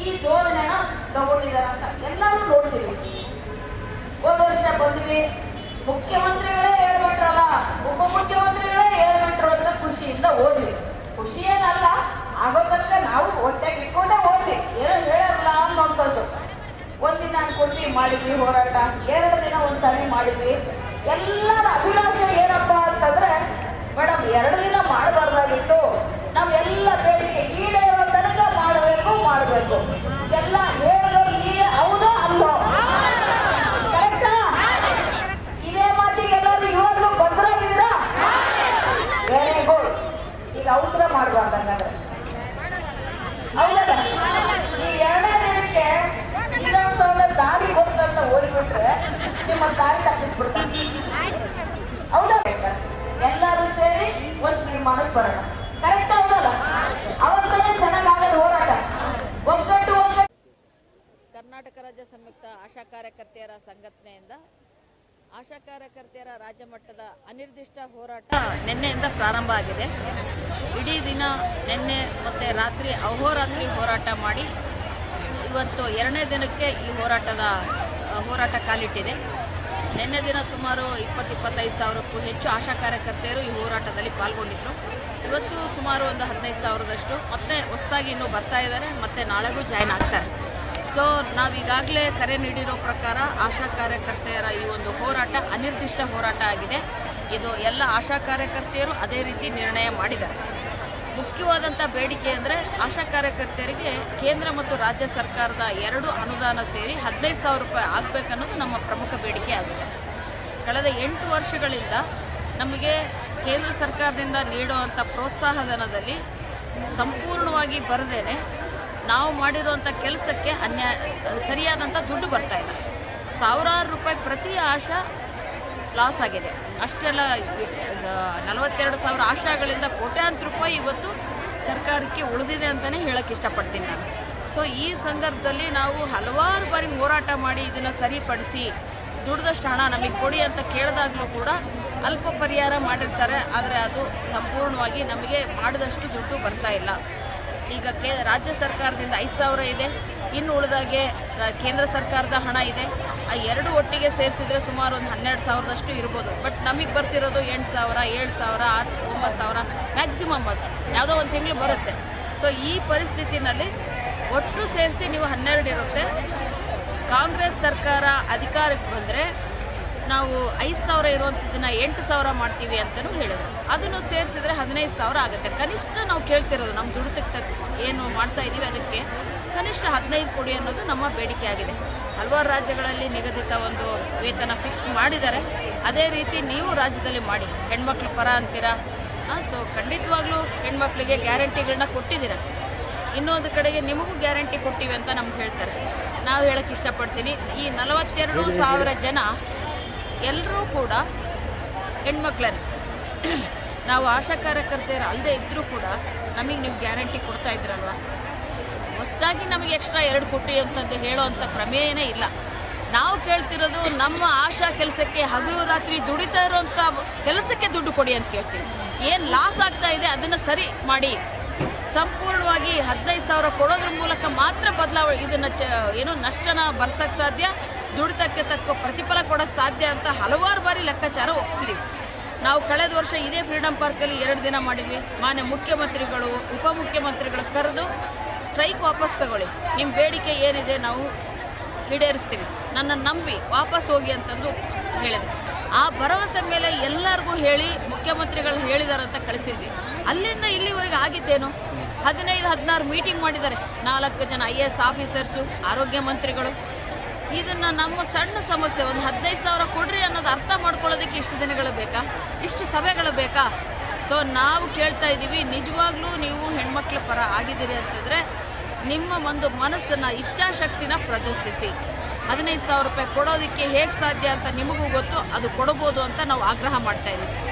ಈ ಧೋರಣೆನ ಅಂತ ಎಲ್ಲರೂ ನೋಡ್ತೀವಿ. ಹೋದ ವರ್ಷ ಬಂದ್ವಿ, ಮುಖ್ಯಮಂತ್ರಿಗಳೇ ಹೇಳ್ಬಿಟ್ರಲ್ಲ, ಉಪಮುಖ್ಯಮಂತ್ರಿಗಳೇ ಹೇಳ್ಬಿಟ್ರು ಅಂತ ಖುಷಿಯಿಂದ ಓದ್ವಿ. ಖುಷಿ ಏನಲ್ಲ ಆಗೋ ತನಕ ನಾವು ಹೊಟ್ಟೆಗೆ ಇಟ್ಕೊಂಡೇ ಹೋದ್ವಿ ಏನೋ ಹೇಳಲ್ಲ ಅನ್ನೋಂಥದ್ದು ಒಂದಿನ ಅನ್ಕೊಂಡ್ವಿ, ಮಾಡಿದ್ವಿ ಹೋರಾಟ. ಎರಡು ದಿನ ಒಂದ್ಸರಿ ಮಾಡಿದ್ವಿ. ಎಲ್ಲರ ಅಭಿಲಾಷೆ ಏನಪ್ಪಾ ಅಂತಂದ್ರೆ, ಮೇಡಮ್, ಎರಡು ದಿನ ಮಾಡಬಾರ್ದಾಗಿತ್ತು. ನಾವೆಲ್ಲ ಮಾಡಬೇಕು. ಎಲ್ಲ ಹೇಳಿದವ್ರು ನೀವೇ ಹೌದೋ ಅಲ್ಲೋ ಕರೆಕ್ಟಾ? ಇದೇ ಮಾತಿಗೆ ಎಲ್ಲರೂ ಇವಾಗಲೂ ಬದ್ರಾಗಿದ್ದೀರಾ ವೆರಿ ಗುಡ್ ಈಗ ಅವಸರ ಮಾಡಬಾರ್ದು ಹಂಗಾದ್ರೆ. ಹೌದಲ್ಲ? ನೀವು ಎರಡೇ ದಿನಕ್ಕೆ ವಿಧಾನಸೌಧ ದಾರಿ ಗೊತ್ತಂತ ಹೋಗ್ಬಿಟ್ರೆ ನಿಮ್ಮ ದಾರಿ ತಪ್ಪಿಸ್ಬಿಡ್ತಾರೆ ಹೌದಾ? ಎಲ್ಲರೂ ಸೇರಿ ಒಂದು ತೀರ್ಮಾನಕ್ಕೆ ಬರೋಣ ಕರೆಕ್ಟ್ ಹೌದಲ್ಲ ಅವತ್ತೇ ಚೆನ್ನಾಗಾಗದ ಹೋರಾಟ ಒಗ್ಗಟ್ಟು ಒಗ್ಗಟ್ಟು ಕರ್ನಾಟಕ ರಾಜ್ಯ ಸಂಯುಕ್ತ ಆಶಾ ಕಾರ್ಯಕರ್ತೆಯರ ಸಂಘಟನೆಯಿಂದ ಆಶಾ ಕಾರ್ಯಕರ್ತೆಯರ ರಾಜ್ಯ ಮಟ್ಟದ ಅನಿರ್ದಿಷ್ಟ ಹೋರಾಟ ನಿನ್ನೆಯಿಂದ ಪ್ರಾರಂಭ ಆಗಿದೆ. ಇಡೀ ದಿನ ನಿನ್ನೆ ಮತ್ತು ರಾತ್ರಿ ಅಹೋರಾತ್ರಿ ಹೋರಾಟ ಮಾಡಿ ಇವತ್ತು ಎರಡನೇ ದಿನಕ್ಕೆ ಈ ಹೋರಾಟದ ಹೋರಾಟ ಕಾಲಿಟ್ಟಿದೆ. ನಿನ್ನೆ ದಿನ ಸುಮಾರು ಇಪ್ಪತ್ತು ಇಪ್ಪತ್ತೈದು ಸಾವಿರಕ್ಕೂ ಹೆಚ್ಚು ಆಶಾ ಕಾರ್ಯಕರ್ತೆಯರು ಈ ಹೋರಾಟದಲ್ಲಿ ಪಾಲ್ಗೊಂಡಿದ್ದರು ಇವತ್ತು ಸುಮಾರು ಒಂದು ಹದಿನೈದು ಸಾವಿರದಷ್ಟು ಮತ್ತೆ ಹೊಸದಾಗಿ ಇನ್ನೂ ಬರ್ತಾ ಇದ್ದಾರೆ. ಮತ್ತೆ ನಾಳೆಗೂ ಜಾಯ್ನ್ ಆಗ್ತಾರೆ. ಸೊ ನಾವೀಗಾಗಲೇ ಕರೆ ನೀಡಿರೋ ಪ್ರಕಾರ ಆಶಾ ಕಾರ್ಯಕರ್ತೆಯರ ಈ ಒಂದು ಹೋರಾಟ ಅನಿರ್ದಿಷ್ಟ ಹೋರಾಟ ಆಗಿದೆ. ಇದು ಎಲ್ಲ ಆಶಾ ಕಾರ್ಯಕರ್ತೆಯರು ಅದೇ ರೀತಿ ನಿರ್ಣಯ ಮಾಡಿದ್ದಾರೆ. ಮುಖ್ಯವಾದಂಥ ಬೇಡಿಕೆ ಅಂದರೆ ಆಶಾ ಕಾರ್ಯಕರ್ತೆಯರಿಗೆ ಕೇಂದ್ರ ಮತ್ತು ರಾಜ್ಯ ಸರ್ಕಾರದ ಎರಡು ಅನುದಾನ ಸೇರಿ ಹದಿನೈದು ಸಾವಿರ ರೂಪಾಯಿ ಆಗಬೇಕನ್ನೋದು ನಮ್ಮ ಪ್ರಮುಖ ಬೇಡಿಕೆ ಆಗಿದೆ. ಕಳೆದ ಎಂಟು ವರ್ಷಗಳಿಂದ ನಮಗೆ ಕೇಂದ್ರ ಸರ್ಕಾರದಿಂದ ನೀಡುವಂಥ ಪ್ರೋತ್ಸಾಹಧನದಲ್ಲಿ ಸಂಪೂರ್ಣವಾಗಿ ಬರದೇನೆ ನಾವು ಮಾಡಿರುವಂಥ ಕೆಲಸಕ್ಕೆ ಅನ್ಯಾಯ ಸರಿಯಾದಂಥ ದುಡ್ಡು ಬರ್ತಾ ಇಲ್ಲ. ಸಾವಿರಾರು ರೂಪಾಯಿ ಪ್ರತಿ ಆಶಾ ಲಾಸ್ ಆಗಿದೆ. ಅಷ್ಟೆಲ್ಲ ನಲವತ್ತೆರಡು ಸಾವಿರ ಆಶಾಗಳಿಂದ ಕೋಟ್ಯಾಂತರ ರೂಪಾಯಿ ಇವತ್ತು ಸರ್ಕಾರಕ್ಕೆ ಉಳಿದಿದೆ ಅಂತಲೇ ಹೇಳಕ್ಕೆ ಇಷ್ಟಪಡ್ತೀನಿ ನಾನು. ಸೊ ಈ ಸಂದರ್ಭದಲ್ಲಿ ನಾವು ಹಲವಾರು ಬಾರಿ ಹೋರಾಟ ಮಾಡಿ ಇದನ್ನು ಸರಿಪಡಿಸಿ ದುಡ್ದಷ್ಟು ಹಣ ನಮಗೆ ಕೊಡಿ ಅಂತ ಕೇಳಿದಾಗಲೂ ಕೂಡ ಅಲ್ಪ ಪರಿಹಾರ ಮಾಡಿರ್ತಾರೆ. ಆದರೆ ಅದು ಸಂಪೂರ್ಣವಾಗಿ ನಮಗೆ ಮಾಡಿದಷ್ಟು ದುಡ್ಡು ಬರ್ತಾ ಇಲ್ಲ. ಈಗ ಕೇ ರಾಜ್ಯ ಸರ್ಕಾರದಿಂದ ಐದು ಸಾವಿರ ಇದೆ. ಇನ್ನು ಉಳಿದಾಗೆ ಕೇಂದ್ರ ಸರ್ಕಾರದ ಹಣ ಇದೆ. ಆ ಎರಡು ಒಟ್ಟಿಗೆ ಸೇರಿಸಿದ್ರೆ ಸುಮಾರು ಒಂದು ಹನ್ನೆರಡು ಸಾವಿರದಷ್ಟು ಇರ್ಬೋದು. ಬಟ್ ನಮಗೆ ಬರ್ತಿರೋದು ಎಂಟು ಸಾವಿರ, ಏಳು ಸಾವಿರ, ಆರು, ಒಂಬತ್ತು ಸಾವಿರ ಮ್ಯಾಕ್ಸಿಮಮ್ ಅದು. ಯಾವುದೋ ಒಂದು ತಿಂಗಳು ಬರುತ್ತೆ. ಸೊ ಈ ಪರಿಸ್ಥಿತಿನಲ್ಲಿ ಒಟ್ಟು ಸೇರಿಸಿ ನೀವು ಹನ್ನೆರಡು ಇರುತ್ತೆ. ಕಾಂಗ್ರೆಸ್ ಸರ್ಕಾರ ಅಧಿಕಾರಕ್ಕೆ ಬಂದರೆ ನಾವು ಐದು ಸಾವಿರ ಇರುವಂಥದ್ದನ್ನ ಎಂಟು ಸಾವಿರ ಮಾಡ್ತೀವಿ ಅಂತಲೂ ಹೇಳಿದ್ರು. ಅದನ್ನು ಸೇರಿಸಿದ್ರೆ ಹದಿನೈದು ಸಾವಿರ ಆಗುತ್ತೆ. ಕನಿಷ್ಠ ನಾವು ಕೇಳ್ತಿರೋದು ನಮ್ಮ ದುಡಿತಕ್ಕೆ ತಕ್ಕ ಏನು ಮಾಡ್ತಾ ಇದ್ದೀವಿ ಅದಕ್ಕೆ ಕನಿಷ್ಠ ಹದಿನೈದು ಕೊಡಿ ಅನ್ನೋದು ನಮ್ಮ ಬೇಡಿಕೆ ಆಗಿದೆ. ಹಲವಾರು ರಾಜ್ಯಗಳಲ್ಲಿ ನಿಗದಿತ ಒಂದು ವೇತನ ಫಿಕ್ಸ್ ಮಾಡಿದ್ದಾರೆ. ಅದೇ ರೀತಿ ನೀವು ರಾಜ್ಯದಲ್ಲಿ ಮಾಡಿ. ಹೆಣ್ಮಕ್ಳು ಪರ ಅಂತೀರಾ? ಸೊ ಖಂಡಿತವಾಗ್ಲೂ ಹೆಣ್ಮಕ್ಳಿಗೆ ಗ್ಯಾರಂಟಿಗಳನ್ನ ಕೊಟ್ಟಿದ್ದೀರ. ಇನ್ನೊಂದು ಕಡೆಗೆ ನಿಮಗೂ ಗ್ಯಾರಂಟಿ ಕೊಟ್ಟಿವಿ ಅಂತ ನಮ್ಗೆ ಹೇಳ್ತಾರೆ. ನಾವು ಹೇಳಕ್ಕೆ ಇಷ್ಟಪಡ್ತೀನಿ. ಈ ನಲವತ್ತೆರಡು ಸಾವಿರ ಜನ ಎಲ್ಲರೂ ಕೂಡ ಹೆಣ್ಮಕ್ಳೇ ನಾವು ಆಶಾ ಕಾರ್ಯಕರ್ತೆಯರು ಅಲ್ಲದೆ ಇದ್ದರೂ ಕೂಡ ನಮಗೆ ನೀವು ಗ್ಯಾರಂಟಿ ಕೊಡ್ತಾ ಇದ್ರಲ್ವ? ಹೊಸದಾಗಿ ನಮಗೆ ಎಕ್ಸ್ಟ್ರಾ ಎರಡು ಕೊಟ್ಟಿ ಅಂತಂದು ಹೇಳೋವಂಥ ಪ್ರಮೇಯನೇ ಇಲ್ಲ. ನಾವು ಕೇಳ್ತಿರೋದು ನಮ್ಮ ಆಶಾ ಕೆಲಸಕ್ಕೆ ಹಗಲು ರಾತ್ರಿ ದುಡಿತಾ ಇರೋವಂಥ ಕೆಲಸಕ್ಕೆ ದುಡ್ಡು ಕೊಡಿ ಅಂತ ಕೇಳ್ತೀವಿ. ಏನು ಲಾಸ್ ಆಗ್ತಾ ಇದೆ ಅದನ್ನು ಸರಿ ಮಾಡಿ. ಸಂಪೂರ್ಣವಾಗಿ ಹದಿನೈದು ಸಾವಿರ ಕೊಡೋದ್ರ ಮೂಲಕ ಮಾತ್ರ ಬದಲಾವಣೆ ಇದನ್ನು ಚ ಏನು ನಷ್ಟನ ಬರ್ಸೋಕ್ಕೆ ಸಾಧ್ಯ. ದುಡಿತಕ್ಕೆ ತಕ್ಕ ಪ್ರತಿಫಲ ಸಾಧ್ಯ ಅಂತ ಹಲವಾರು ಬಾರಿ ಲೆಕ್ಕಾಚಾರ ಒಪ್ಪಿಸಿದ್ದೀವಿ ನಾವು ಕಳೆದ ವರ್ಷ ಇದೇ ಫ್ರೀಡಮ್ ಪಾರ್ಕಲ್ಲಿ ಎರಡು ದಿನ ಮಾಡಿದ್ವಿ. ಮಾನ್ಯ ಮುಖ್ಯಮಂತ್ರಿಗಳು, ಉಪಮುಖ್ಯಮಂತ್ರಿಗಳು ಕರೆದು ಸ್ಟ್ರೈಕ್ ವಾಪಸ್ ತಗೊಳ್ಳಿ. ನಿಮ್ಮ ಬೇಡಿಕೆ ಏನಿದೆ ನಾವು ಈಡೇರಿಸ್ತೀವಿ. ನನ್ನ ನಂಬಿ ವಾಪಸ್ ಹೋಗಿ ಅಂತಂದು ಹೇಳಿದೆ ಆ ಭರವಸೆ ಮೇಲೆ ಎಲ್ಲರಿಗೂ ಹೇಳಿ, ಮುಖ್ಯಮಂತ್ರಿಗಳು ಹೇಳಿದಾರಂತ ಕಳಿಸಿದ್ವಿ. ಅಲ್ಲಿಂದ ಇಲ್ಲಿವರೆಗೆ ಆಗಿದ್ದೇನು ಹದಿನೈದು, ಹದಿನಾರು ಮೀಟಿಂಗ್ ಮಾಡಿದ್ದಾರೆ. ನಾಲ್ಕು ಜನ ಐ ಎ ಎಸ್ ಆಫೀಸರ್ಸು ಆರೋಗ್ಯ ಮಂತ್ರಿಗಳು ಇದನ್ನು ನಮ್ಮ ಸಣ್ಣ ಸಮಸ್ಯೆ, ಒಂದು ಹದಿನೈದು ಸಾವಿರ ಕೊಡ್ರಿ ಅನ್ನೋದು ಅರ್ಥ ಮಾಡ್ಕೊಳ್ಳೋದಕ್ಕೆ ಇಷ್ಟು ದಿನಗಳು ಬೇಕಾ? ಇಷ್ಟು ಸಭೆಗಳು ಬೇಕಾ? ಸೊ ನಾವು ಕೇಳ್ತಾ ಇದ್ದೀವಿ, ನಿಜವಾಗ್ಲೂ ನೀವು ಹೆಣ್ಮಕ್ಳ ಪರ ಆಗಿದ್ದೀರಿ ಅಂತಂದರೆ ನಿಮ್ಮ ಒಂದು ಮನಸ್ಸನ್ನು ಇಚ್ಛಾಶಕ್ತಿನ ಪ್ರದರ್ಶಿಸಿ. ಹದಿನೈದು ಸಾವಿರ ರೂಪಾಯಿ ಕೊಡೋದಕ್ಕೆ ಹೇಗೆ ಸಾಧ್ಯ ಅಂತ ನಿಮಗೂ ಗೊತ್ತು, ಅದು ಕೊಡ್ಬೋದು ಅಂತ ನಾವು ಆಗ್ರಹ ಮಾಡ್ತಾ ಇದ್ದೀವಿ.